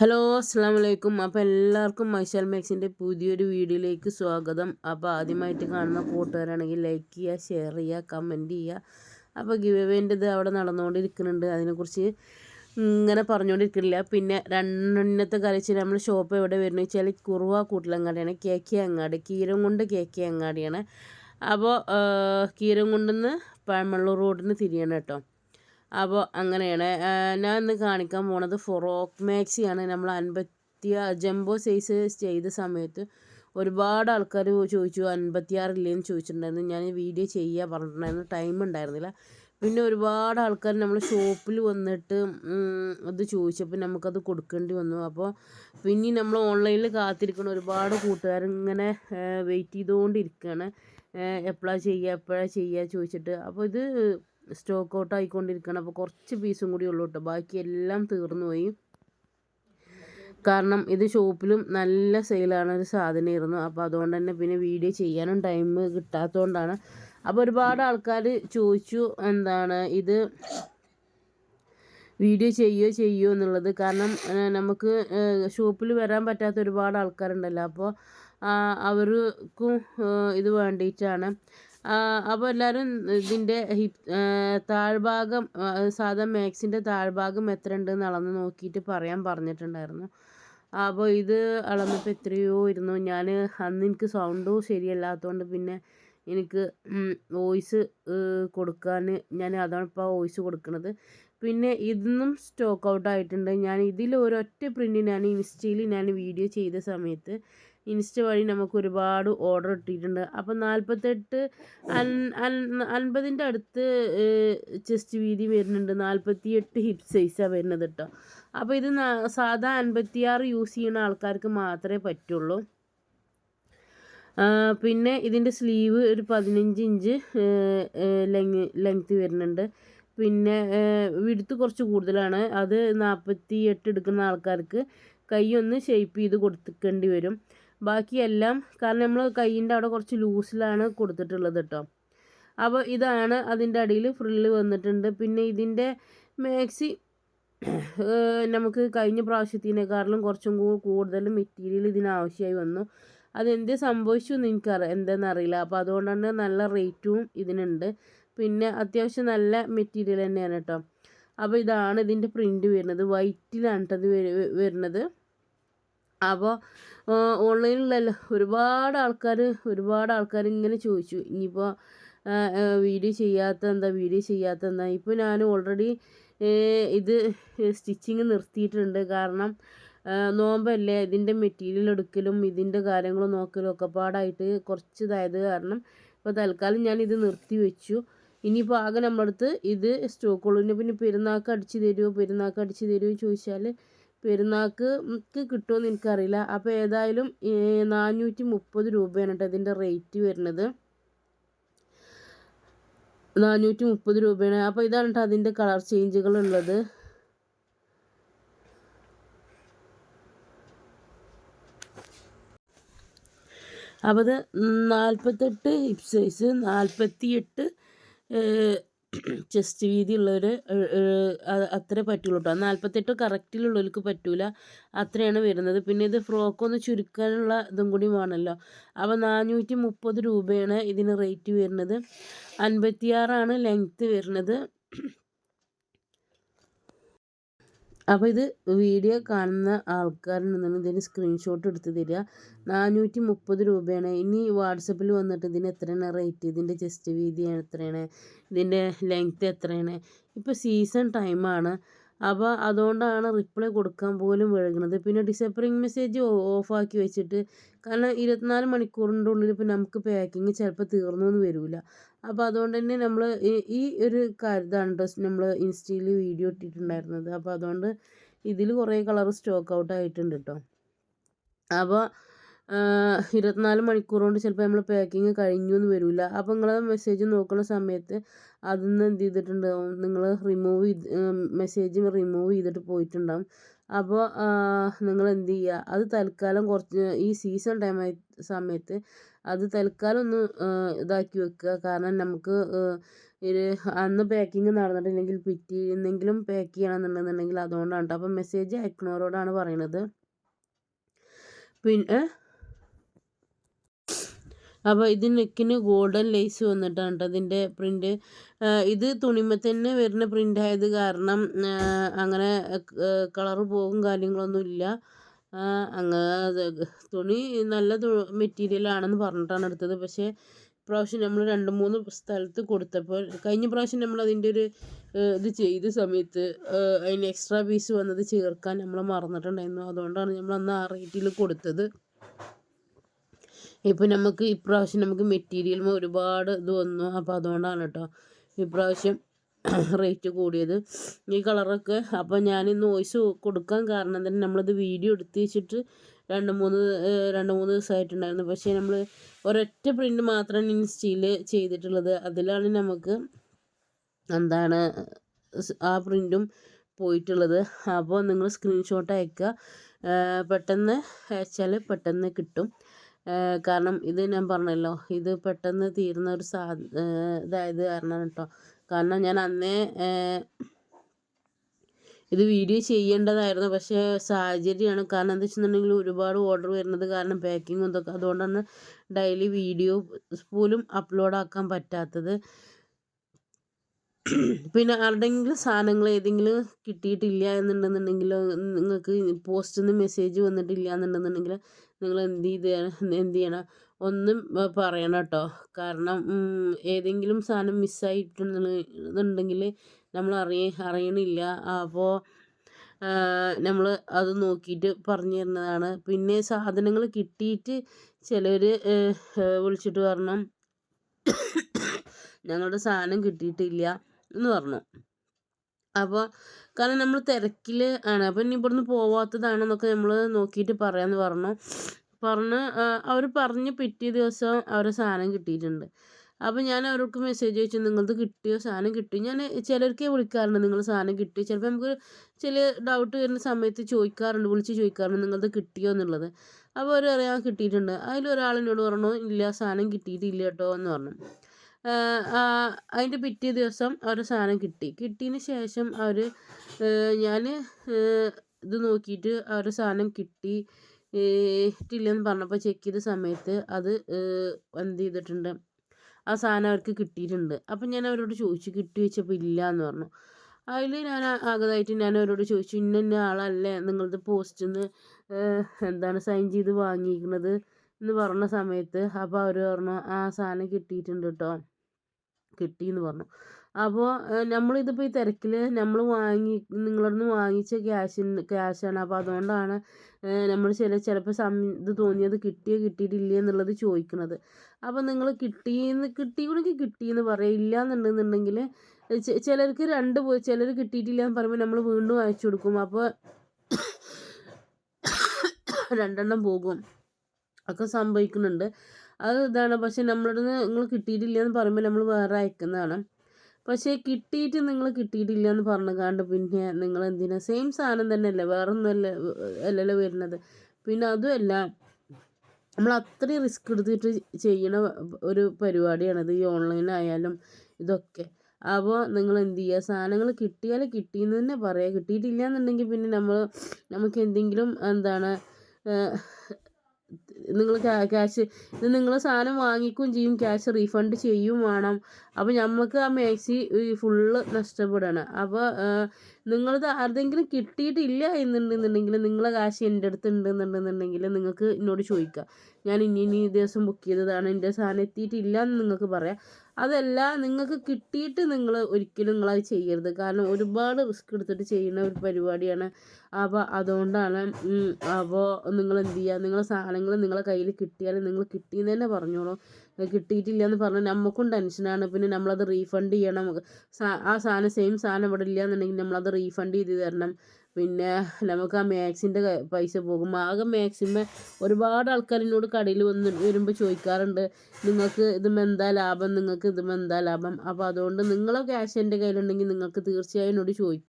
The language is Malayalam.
ഹലോ അസ്സാം വലൈക്കും അപ്പോൾ എല്ലാവർക്കും മൈശാൽ മാക്സിന്റെ പുതിയൊരു വീഡിയോയിലേക്ക് സ്വാഗതം. അപ്പോൾ ആദ്യമായിട്ട് കാണുന്ന കൂട്ടുകാരാണെങ്കിൽ ലൈക്ക് ചെയ്യുക ഷെയർ ചെയ്യുക കമന്റ് ചെയ്യുക. അപ്പോൾ ഗിവ് ഇത് അവിടെ നടന്നുകൊണ്ടിരിക്കുന്നുണ്ട്. അതിനെക്കുറിച്ച് ഇങ്ങനെ പറഞ്ഞുകൊണ്ടിരിക്കുന്നില്ല. പിന്നെ രണ്ടെണ്ണത്തെ കരച്ച് നമ്മൾ ഷോപ്പ് എവിടെ വരുന്നത് വെച്ചാൽ കുറുവ കൂട്ടിലങ്ങാടിയാണ്. കെ കെ അങ്ങാടി കീരം കൊണ്ട് കെ കെ അങ്ങാടിയാണ്. അപ്പോൾ കീരം കൊണ്ടുനിന്ന് പഴമള്ളൂർ റോഡിന് തിരിയണം കേട്ടോ. അപ്പോൾ അങ്ങനെയാണ്. ഞാൻ ഇന്ന് കാണിക്കാൻ പോണത് ഫ്രോക്ക് മാക്സിയാണ് നമ്മൾ അൻപത്തി ജംബോ സൈസ് ചെയ്ത സമയത്ത് ഒരുപാട് ആൾക്കാർ ചോദിച്ചു അൻപത്തിയാറില്ലേന്ന് ചോദിച്ചിട്ടുണ്ടായിരുന്നു. ഞാൻ വീഡിയോ ചെയ്യുക പറഞ്ഞിട്ടുണ്ടായിരുന്നു. ടൈം ഉണ്ടായിരുന്നില്ല. പിന്നെ ഒരുപാട് ആൾക്കാർ നമ്മൾ ഷോപ്പിൽ വന്നിട്ട് അത് ചോദിച്ചപ്പോൾ നമുക്കത് കൊടുക്കേണ്ടി വന്നു. അപ്പോൾ പിന്നെ നമ്മൾ ഓൺലൈനിൽ കാത്തിരിക്കുന്ന ഒരുപാട് കൂട്ടുകാർ ഇങ്ങനെ വെയിറ്റ് ചെയ്തുകൊണ്ടിരിക്കുകയാണ് എപ്പോഴാണ് ചെയ്യുക എപ്പോഴാണ് ചെയ്യുക ചോദിച്ചിട്ട്. അപ്പോൾ ഇത് സ്റ്റോക്ക് ഔട്ട് ആയിക്കൊണ്ടിരിക്കുകയാണ്. അപ്പോൾ കുറച്ച് പീസും കൂടി ഉള്ളൂ കേട്ടോ. ബാക്കിയെല്ലാം തീർന്നു പോയി. കാരണം ഇത് ഷോപ്പിലും നല്ല സെയിലാണ് ഒരു സാധനമായിരുന്നു. അപ്പോൾ അതുകൊണ്ട് തന്നെ പിന്നെ വീഡിയോ ചെയ്യാനും ടൈം കിട്ടാത്തതുകൊണ്ടാണ്. അപ്പോൾ ഒരുപാട് ആൾക്കാർ ചോദിച്ചു എന്താണ് ഇത് വീഡിയോ ചെയ്യുകയോ ചെയ്യുമോ എന്നുള്ളത്. കാരണം നമുക്ക് ഷോപ്പിൽ വരാൻ പറ്റാത്ത ഒരുപാട് ആൾക്കാരുണ്ടല്ലോ. അപ്പോൾ അവർക്കും ഇത് വേണ്ടിയിട്ടാണ്. അപ്പോൾ എല്ലാവരും ഇതിന്റെ താഴ്ഭാഗം സാധാ മാക്സിന്റെ താഴ്ഭാഗം എത്ര ഉണ്ടെന്ന് അളന്ന് നോക്കിയിട്ട് പറയാൻ പറഞ്ഞിട്ടുണ്ടായിരുന്നു. അപ്പോൾ ഇത് അളന്നപ്പോൾ എത്രയോ ഇരുന്നു. ഞാൻ അന്ന് എനിക്ക് സൗണ്ടും ശരിയല്ലാത്തതുകൊണ്ട് പിന്നെ എനിക്ക് വോയിസ് കൊടുക്കാൻ ഞാൻ അതാണ് ഇപ്പോൾ വോയിസ് കൊടുക്കുന്നത് പിന്നെ ഇതൊന്നും സ്റ്റോക്ക് ഔട്ട് ആയിട്ടുണ്ട്. ഞാൻ ഇതിൽ ഒരൊറ്റ പ്രിന്റിനാണ് ഇൻസ്റ്റയിൽ ഞാൻ വീഡിയോ ചെയ്ത സമയത്ത് ഇൻസ്റ്റ വഴി നമുക്ക് ഒരുപാട് ഓർഡർ കിട്ടിയിട്ടുണ്ട്. അപ്പോൾ നാൽപ്പത്തെട്ട് അൻപതിന്റെ അടുത്ത് ചെസ്റ്റ് വീതി വരുന്നുണ്ട്. നാൽപ്പത്തി എട്ട് ഹിപ്പ് സൈസാണ് വരുന്നത് കേട്ടോ അപ്പോൾ ഇത് സാധാ അൻപത്തിയാറ് യൂസ് ചെയ്യുന്ന ആൾക്കാർക്ക് മാത്രമേ പറ്റുള്ളൂ. പിന്നെ ഇതിന്റെ സ്ലീവ് ഒരു പതിനഞ്ച് ഇഞ്ച് ലെങ് ലെങ്ത്ത് വരുന്നുണ്ട്. പിന്നെ വിടുത്ത് കുറച്ച് കൂടുതലാണ്. അത് നാൽപ്പത്തി എട്ട് എടുക്കുന്ന ആൾക്കാർക്ക് കൈ ഒന്ന് ഷേപ്പ് ചെയ്ത് കൊടുക്കേണ്ടി വരും. ബാക്കിയെല്ലാം കാരണം നമ്മൾ കൈയിന്റെ അവിടെ കുറച്ച് ലൂസിലാണ് കൊടുത്തിട്ടുള്ളത് കേട്ടോ അപ്പോൾ ഇതാണ് അതിന്റെ അടിയിൽ ഫ്രില്ല് വന്നിട്ടുണ്ട്. പിന്നെ ഇതിന്റെ മാക്സി നമുക്ക് കഴിഞ്ഞ പ്രാവശ്യത്തിനേക്കാളും കുറച്ചും കൂടുതൽ മെറ്റീരിയൽ ഇതിനാവശ്യമായി വന്നു. അതെന്ത് സംഭവിച്ചു എന്ന് എനിക്കറിയാം എന്താണെന്നറിയില്ല. അപ്പോൾ അതുകൊണ്ടാണ് നല്ല റേറ്റും ഇതിനുണ്ട്. പിന്നെ അത്യാവശ്യം നല്ല മെറ്റീരിയൽ തന്നെയാണ് കേട്ടോ അപ്പോൾ ഇതാണ് ഇതിന്റെ പ്രിന്റ് വരുന്നത്. വൈറ്റിലാണ് കേട്ടോ വരുന്നത്. അപ്പോൾ ഓൺലൈനിലല്ല. ഒരുപാട് ആൾക്കാർ ഒരുപാട് ആൾക്കാർ ഇങ്ങനെ ചോദിച്ചു. ഇനിയിപ്പോൾ വീഡിയോ ചെയ്യാത്ത എന്താ വീഡിയോ ചെയ്യാത്ത എന്താ? ഇപ്പോൾ ഞാൻ ഓൾറെഡി ഇത് സ്റ്റിച്ചിങ് നിർത്തിയിട്ടുണ്ട്. കാരണം നോമ്പല്ലേ? ഇതിന്റെ മെറ്റീരിയൽ എടുക്കലും ഇതിന്റെ കാര്യങ്ങൾ നോക്കലും ഒക്കെ പാടായിട്ട് കുറച്ച് ഇതായത് കാരണം ഇപ്പോൾ തൽക്കാലം ഞാൻ ഇത് നിർത്തി വെച്ചു. ഇനിയിപ്പോൾ ആകെ നമ്മളടുത്ത് ഇത് സ്റ്റോക്കുള്ളൂ പിന്നെ പെരുന്നാൾക്ക് അടിച്ച് തരുമോ പെരുന്നാൾക്ക് അടിച്ച് തരുമോ ചോദിച്ചാൽ പെരുന്നാൾക്ക് കിട്ടുമെന്ന് എനിക്കറിയില്ല. അപ്പോൾ ഏതായാലും നാനൂറ്റി മുപ്പത് രൂപയാണ് കേട്ടോ ഇതിന്റെ റേറ്റ് വരുന്നത്. നാനൂറ്റി മുപ്പത് രൂപയാണ്. അപ്പോൾ ഇതാണ് കേട്ടോ അതിന്റെ കളർ ചേഞ്ചുകൾ ഉള്ളത് അപ്പോൾ അത് നാൽപ്പത്തെട്ട് ഹിപ് സൈസ് നാൽപ്പത്തിയെട്ട് ചെസ്റ്റ് വീതിയുള്ളവർ അത്രേ പറ്റുള്ളൂ കേട്ടോ നാൽപ്പത്തെട്ട് കറക്റ്റിലുള്ളവർക്ക് പറ്റൂല. അത്രയാണ് വരുന്നത്. പിന്നെ ഇത് ഫ്രോക്ക് ഒന്ന് ചുരുക്കാനുള്ള ഇതും കൂടി വേണമല്ലോ. അപ്പോൾ നാനൂറ്റി മുപ്പത് രൂപയാണ് ഇതിന് റേറ്റ് വരുന്നത്. അൻപത്തിയാറാണ് ലെങ്ത്ത് വരുന്നത്. അപ്പോൾ ഇത് വീഡിയോ കാണുന്ന ആൾക്കാരുണ്ടെന്നുണ്ടെങ്കിൽ ഇതിന് സ്ക്രീൻഷോട്ട് എടുത്ത് തരിക. നാനൂറ്റി മുപ്പത് രൂപയാണ്. ഇനി വാട്സപ്പിൽ വന്നിട്ട് ഇതിന് എത്രയാണ് റേറ്റ് ഇതിന്റെ ചെസ്റ്റ് വീതി എത്രയാണ്? ഇതിന്റെ ലെങ്ത്ത് എത്രയാണ്? ഇപ്പോൾ സീസൺ ടൈമാണ് അപ്പോൾ അതുകൊണ്ടാണ് റിപ്ലൈ കൊടുക്കാൻ പോലും വൈകുന്നത് പിന്നെ ഡിസപ്പറിങ് മെസ്സേജ് ഓഫാക്കി വെച്ചിട്ട് കാരണം ഇരുപത്തിനാല് മണിക്കൂറിന്റെ ഉള്ളിൽ ഇപ്പം നമുക്ക് പാക്കിങ് ചിലപ്പോൾ എന്ന് വരില്ല അപ്പോൾ അതുകൊണ്ട് തന്നെ നമ്മൾ ഈ ഒരു കാര്യതാണ് കേട്ടോ നമ്മൾ ഇൻസ്റ്റയിൽ വീഡിയോ ഇട്ടിട്ടുണ്ടായിരുന്നത്. അപ്പോൾ അതുകൊണ്ട് ഇതിൽ കുറേ കളർ സ്റ്റോക്ക് ഔട്ട് ആയിട്ടുണ്ട് കേട്ടോ അപ്പോൾ ഇരുപത്തിനാല് മണിക്കൂർ കൊണ്ട് ചിലപ്പോൾ നമ്മൾ പാക്കിങ് കഴിഞ്ഞു എന്ന് വരില്ല അപ്പോൾ നിങ്ങൾ മെസ്സേജ് നോക്കുന്ന സമയത്ത് അതിൽ നിന്ന് എന്ത് ചെയ്തിട്ടുണ്ടാവും നിങ്ങൾ റിമൂവ് ചെയ്ത് മെസ്സേജ് റിമൂവ് ചെയ്തിട്ട് പോയിട്ടുണ്ടാവും. അപ്പോൾ നിങ്ങൾ എന്ത് ചെയ്യുക അത് തൽക്കാലം കുറച്ച് ഈ സീസൺ ടൈം ആയ സമയത്ത് അത് തൽക്കാലം ഒന്ന് ഇതാക്കി വെക്കുക. കാരണം നമുക്ക് അന്ന് പാക്കിങ് നടന്നിട്ടില്ലെങ്കിൽ പിറ്റേന്നെങ്കിലും പാക്ക് ചെയ്യണമെന്നുണ്ടെന്നുണ്ടെങ്കിൽ അതുകൊണ്ടാണ് കേട്ടോ അപ്പം മെസ്സേജ് അയക്കണവരോടാണ് പറയണത്. പിന്നെ അപ്പോൾ ഇത് നെക്കിന് ഗോൾഡൻ ലേസ് വന്നിട്ടാണ് കേട്ടോ ഇതിന്റെ പ്രിന്റ് ഇത് തുണിമ തന്നെ വരുന്ന പ്രിന്റ് ആയത് കാരണം അങ്ങനെ കളറ് പോകും കാര്യങ്ങളൊന്നും ഇല്ല. അങ്ങനെ തുണി നല്ല മെറ്റീരിയൽ ആണെന്ന് പറഞ്ഞിട്ടാണ് എടുത്തത്. പക്ഷേ പ്രാവശ്യം നമ്മൾ രണ്ട് മൂന്ന് സ്ഥലത്ത് കൊടുത്തപ്പോൾ കഴിഞ്ഞ പ്രാവശ്യം നമ്മൾ അതിന്റെ ഒരു ഇത് ചെയ്ത സമയത്ത് അതിന് എക്സ്ട്രാ പീസ് വന്നത് ചേർക്കാൻ നമ്മൾ മറന്നിട്ടുണ്ടായിരുന്നു. അതുകൊണ്ടാണ് നമ്മൾ അന്ന് ആ റേറ്റിൽ കൊടുത്തത്. ഇപ്പോൾ നമുക്ക് ഇപ്രാവശ്യം നമുക്ക് മെറ്റീരിയൽ ഒരുപാട് ഇത് വന്നു. അപ്പോൾ അതുകൊണ്ടാണ് കേട്ടോ ഇപ്രാവശ്യം റേറ്റ് കൂടിയത്. ഈ കളറൊക്കെ അപ്പോൾ ഞാൻ ഇന്ന് വോയിസ് കൊടുക്കാൻ കാരണം തന്നെ നമ്മളത് വീഡിയോ എടുത്ത് വെച്ചിട്ട് രണ്ട് മൂന്ന് രണ്ട് മൂന്ന് ദിവസമായിട്ടുണ്ടായിരുന്നു പക്ഷേ നമ്മൾ ഒരൊറ്റ പ്രിന്റ് മാത്രമാണ് ഇൻസ്റ്റയിൽ ചെയ്തിട്ടുള്ളത്. അതിലാണ് നമുക്ക് എന്താണ് ആ പ്രിന്റും പോയിട്ടുള്ളത്. അപ്പോൾ നിങ്ങൾ സ്ക്രീൻഷോട്ട് അയക്കുക പെട്ടെന്ന് അയച്ചാൽ പെട്ടെന്ന് കിട്ടും. കാരണം ഇത് ഞാൻ പറഞ്ഞല്ലോ ഇത് പെട്ടെന്ന് തീരുന്ന ഒരു സാ ഇതായത് കാരണം കേട്ടോ കാരണം ഞാൻ അന്നേ ഇത് വീഡിയോ ചെയ്യേണ്ടതായിരുന്നു. പക്ഷേ സാഹചര്യമാണ്. കാരണം എന്താ വെച്ചിട്ടുണ്ടെങ്കിൽ ഒരുപാട് ഓർഡർ വരുന്നത് കാരണം പാക്കിങ്ങും ഇതൊക്കെ. അതുകൊണ്ടാണ് ഡെയിലി വീഡിയോ പോലും അപ്ലോഡ് ആക്കാൻ പറ്റാത്തത്. പിന്നെ ആരുടെയെങ്കിലും സാധനങ്ങൾ ഏതെങ്കിലും കിട്ടിയിട്ടില്ല എന്നുണ്ടെന്നുണ്ടെങ്കിൽ നിങ്ങൾക്ക് പോസ്റ്റിൽ നിന്ന് മെസ്സേജ് വന്നിട്ടില്ല എന്നുണ്ടെന്നുണ്ടെങ്കിൽ നിങ്ങൾ എന്ത് ചെയ്ത് എന്ത് ചെയ്യണം? ഒന്നും പറയണം കേട്ടോ. കാരണം ഏതെങ്കിലും സാധനം മിസ്സായിട്ടുണ്ടെന്നുണ്ടെങ്കിൽ നമ്മൾ അറിയ അറിയണില്ല. അപ്പോൾ നമ്മൾ അത് നോക്കിയിട്ട് പറഞ്ഞു തരുന്നതാണ്. പിന്നെ സാധനങ്ങൾ കിട്ടിയിട്ട് ചിലർ വിളിച്ചിട്ട് പറഞ്ഞു ഞങ്ങളുടെ സാധനം കിട്ടിയിട്ടില്ല. എന്ന് പറഞ്ഞു. അപ്പോൾ കാരണം നമ്മൾ തിരക്കിൽ ആണ്. അപ്പോൾ ഇനി ഇവിടുന്ന് പോവാത്തതാണെന്നൊക്കെ നമ്മൾ നോക്കിയിട്ട് പറയാമെന്ന് പറഞ്ഞു. പറഞ്ഞ് അവർ പറഞ്ഞ് പിറ്റേ ദിവസം അവരെ സാധനം കിട്ടിയിട്ടുണ്ട്. അപ്പോൾ ഞാൻ അവർക്ക് മെസ്സേജ് ചോദിച്ചു നിങ്ങൾക്ക് കിട്ടിയോ? സാധനം കിട്ടിയോ? ഞാൻ ചിലർക്ക് വിളിക്കാറുണ്ട് നിങ്ങൾ സാധനം കിട്ടി ചിലപ്പോൾ നമുക്ക് ചില ഡൗട്ട് വരുന്ന സമയത്ത് ചോദിക്കാറുണ്ട് വിളിച്ച് ചോദിക്കാറുണ്ട് നിങ്ങൾക്ക് കിട്ടിയോ? എന്നുള്ളത്. അപ്പോൾ അവർ കിട്ടിയിട്ടുണ്ട്. അതിലൊരാളിനോട് പറഞ്ഞു ഇല്ല സാധനം കിട്ടിയിട്ടില്ല കേട്ടോ എന്ന് പറഞ്ഞു. അതിന്റെ പിറ്റേ ദിവസം ഒരു സാധനം കിട്ടി. കിട്ടിയതിന് ശേഷം അവർ ഞാൻ ഇത് നോക്കിയിട്ട് അവരുടെ സാധനം കിട്ടി ഇട്ടില്ലെന്ന് പറഞ്ഞപ്പോൾ ചെക്ക് ചെയ്ത സമയത്ത് അത് എന്ത് ചെയ്തിട്ടുണ്ട്? ആ സാധനം അവർക്ക് കിട്ടിയിട്ടുണ്ട്. അപ്പം ഞാൻ അവരോട് ചോദിച്ചു കിട്ടി വെച്ചപ്പോൾ ഇല്ല എന്ന് പറഞ്ഞു. അതിൽ ഞാൻ ആകതായിട്ട് ഞാൻ അവരോട് ചോദിച്ചു ഇന്ന ഇന്ന ആളല്ലേ? നിങ്ങളത് പോസ്റ്റിൽ നിന്ന് എന്താണ് സൈൻ ചെയ്ത് വാങ്ങിയിരിക്കുന്നത് എന്ന് പറഞ്ഞ സമയത്ത് അപ്പോൾ അവർ പറഞ്ഞു ആ സാധനം കിട്ടിയിട്ടുണ്ട് കേട്ടോ കിട്ടിയെന്ന് പറഞ്ഞു. അപ്പോൾ നമ്മളിതിപ്പോൾ ഈ തിരക്കിൽ നമ്മൾ വാങ്ങി നിങ്ങളുടെ നിന്ന് വാങ്ങിച്ച ക്യാഷിന് ക്യാഷാണ്. അപ്പോൾ അതുകൊണ്ടാണ് നമ്മൾ ചില ചിലപ്പോൾ സം ഇത് തോന്നിയത് കിട്ടിയോ കിട്ടിയിട്ടില്ല എന്നുള്ളത് ചോദിക്കുന്നത് അപ്പോൾ നിങ്ങൾ കിട്ടിയെന്ന് കിട്ടിയെങ്കിൽ കിട്ടിയെന്ന് ഇല്ല എന്നുണ്ടെന്നുണ്ടെങ്കിൽ ചിലർക്ക് രണ്ട് പോയി ചിലർ കിട്ടിയിട്ടില്ല എന്ന് പറയുമ്പോൾ നമ്മൾ വീണ്ടും അയച്ചു കൊടുക്കും. അപ്പോൾ രണ്ടെണ്ണം പോകും. ഒക്കെ സംഭവിക്കുന്നുണ്ട്. അത് ഇതാണ്. പക്ഷെ നമ്മളുടെ നിങ്ങൾ കിട്ടിയിട്ടില്ല എന്ന് പറയുമ്പോൾ നമ്മൾ വേറെ അയക്കുന്നതാണ്. പക്ഷേ കിട്ടിയിട്ട് നിങ്ങൾ കിട്ടിയിട്ടില്ല എന്ന് പറഞ്ഞു കാണ്ട് പിന്നെ നിങ്ങൾ എന്തിനാ? സെയിം സാധനം തന്നെയല്ലേ? വേറെ ഒന്നുമല്ല അല്ലല്ലോ വരുന്നത്. പിന്നെ അതുമല്ല നമ്മൾ അത്രയും റിസ്ക് എടുത്തിട്ട് ചെയ്യണ ഒരു പരിപാടിയാണത് ഈ ഓൺലൈനായാലും ഇതൊക്കെ. അപ്പോൾ നിങ്ങൾ എന്ത് ചെയ്യുക? സാധനങ്ങൾ കിട്ടിയാൽ കിട്ടിയെന്ന് തന്നെ പറയുക. കിട്ടിയിട്ടില്ല എന്നുണ്ടെങ്കിൽ പിന്നെ നമ്മൾ നമുക്ക് എന്തെങ്കിലും എന്താണ് നിങ്ങൾ ക്യാഷ് ഇത് നിങ്ങൾ സാധനം വാങ്ങിക്കുകയും ചെയ്യും ക്യാഷ് റീഫണ്ട് ചെയ്യും വേണം. അപ്പോൾ നമുക്ക് ആ മാക്സി ഫുള്ള് നഷ്ടപ്പെടുകയാണ്. അപ്പോൾ നിങ്ങളത് ആരുടെങ്കിലും കിട്ടിയിട്ടില്ല എന്നുണ്ടെന്നുണ്ടെങ്കിൽ നിങ്ങളെ കാശ് എന്റെ അടുത്ത് ഉണ്ടെന്നുണ്ടെന്നുണ്ടെങ്കിൽ നിങ്ങൾക്ക് എന്നോട് ചോദിക്കാം ഞാൻ ഇനി ഇനി ദിവസം ബുക്ക് ചെയ്തതാണ് എന്റെ സാധനം എത്തിയിട്ടില്ല എന്ന് നിങ്ങൾക്ക് പറയാം. അതല്ല നിങ്ങൾക്ക് കിട്ടിയിട്ട് നിങ്ങൾ ഒരിക്കലും നിങ്ങളത് ചെയ്യരുത്. കാരണം ഒരുപാട് റിസ്ക് എടുത്തിട്ട് ചെയ്യുന്ന ഒരു പരിപാടിയാണ്. അപ്പോൾ അതുകൊണ്ടാണ് അപ്പോൾ നിങ്ങൾ എന്ത് ചെയ്യുക? നിങ്ങളെ സാധനങ്ങൾ നിങ്ങളെ കയ്യിൽ കിട്ടിയാൽ നിങ്ങൾ കിട്ടിയെന്ന് തന്നെ പറഞ്ഞോളൂ. കിട്ടിയിട്ടില്ല എന്ന് പറഞ്ഞാൽ നമുക്കും ടെൻഷനാണ് പിന്നെ നമ്മളത് റീഫണ്ട് ചെയ്യണം. ആ സാധനം സെയിം സാധനം ഇവിടെ ഇല്ല എന്നുണ്ടെങ്കിൽ നമ്മളത് റീഫണ്ട് ചെയ്ത് തരണം. പിന്നെ നമുക്ക് ആ മാക്സിന്റെ പൈസ പോകും. ആകെ മാക്സിമം ഒരുപാട് ആൾക്കാർ എന്നോട് കടയിൽ വന്ന് വരുമ്പോൾ ചോദിക്കാറുണ്ട്. നിങ്ങൾക്ക് ഇതുമ്പോൾ എന്താ ലാഭം? നിങ്ങൾക്ക് ഇതുമ്പോൾ എന്താ ലാഭം? അപ്പോൾ അതുകൊണ്ട് നിങ്ങളെ ക്യാഷ് എന്റെ കയ്യിലുണ്ടെങ്കിൽ നിങ്ങൾക്ക് തീർച്ചയായും എന്നോട് ചോദിക്കാം